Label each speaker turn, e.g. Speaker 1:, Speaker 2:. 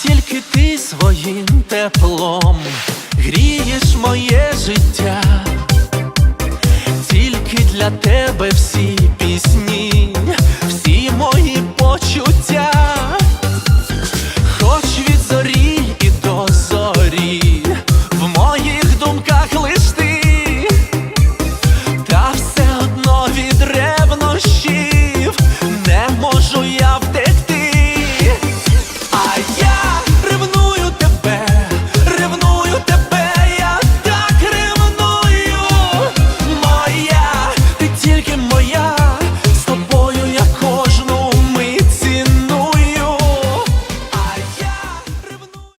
Speaker 1: тільки ти своїм теплом. Грієш моє життя, тільки для тебе всі пісні, всі мої почуття, хоч від зорі і до в моїх думках лиш ти, та все одно від ревнощів не можу я.